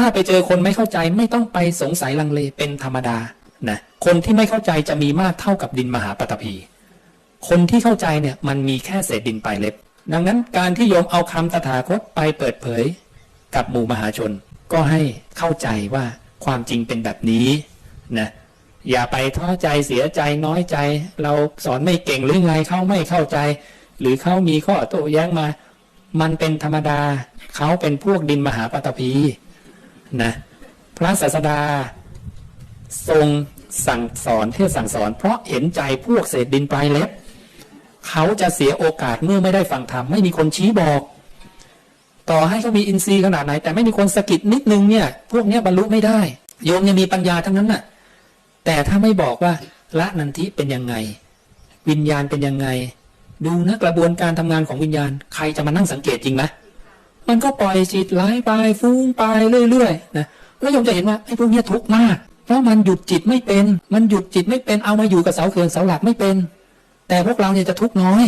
ถ้าไปเจอคนไม่เข้าใจไม่ต้องไปสงสัยลังเลเป็นธรรมดานะคนที่ไม่เข้าใจจะมีมากเท่ากับดินมหาปฐพี คนที่เข้าใจเนี่ยมันมีแค่เศษดินปลายเล็บ ดังนั้นการที่โยมเอาคำตถาคตไปเปิดเผย กับหมู่มหาชน ก็ให้เข้าใจว่าความจริงเป็นแบบนี้นะอย่าไปท้อใจเสียใจน้อยใจ เราสอนไม่เก่งหรือไงเขาไม่เข้าใจ หรือเขามีข้อโต้แย้งมา มันเป็นธรรมดาเขาเป็นพวกดินมหาปฐพี นะพระศาสดาทรงสั่งสอนเทศสั่งสอน เพราะเห็นใจพวกเศษดินปลายเล็บเขาจะเสียโอกาสเมื่อไม่ได้ฟังธรรมไม่มีคนชี้บอก ต่อให้เขามีอินทรีย์ขนาดไหน แต่ไม่มีคนสะกิดนิดนึงเนี่ย พวกเนี้ยบรรลุไม่ได้โยมยังมีปัญญาทั้งนั้นน่ะ แต่ถ้าไม่บอกว่าละนันทิเป็นยังไง วิญญาณเป็นยังไง ดูนะกระบวนการทำงานของวิญญาณ ใครจะมานั่งสังเกตจริงไหม มันก็ปล่อยจิตไหลไปฟุ้งไปเรื่อยๆนะแล้วโยมจะเห็นว่าไอ้พวกนี้ทุกข์มาก เพราะมันหยุดจิตไม่เป็น มันหยุดจิตไม่เป็นเอามาอยู่กับเสาเขื่อนเสาหลักไม่เป็น แต่พวกเราเนี่ยจะทุกข์น้อย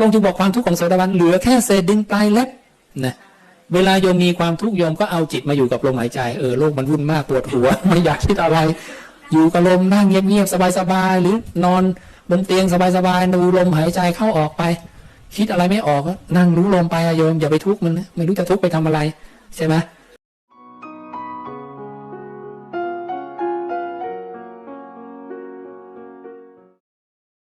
ลงจึงบอกความทุกข์ของโสดาบันเหลือแค่เศษดินปลายเล็บนะเวลาโยมมีความทุกข์โยมก็เอาจิตมาอยู่กับลมหายใจเออโลกมันวุ่นมากปวดหัวไม่อยากคิดอะไร อยู่กับลมนั่งเงียบๆสบายๆหรือนอนบนเตียงสบายๆดูลมหายใจเข้าออกไป คิดอะไรไม่ออกก็นั่งรู้ลมไปอะโยมอย่าไปทุกข์มันนะไม่รู้จะทุกข์ไปทำอะไรใช่ไหม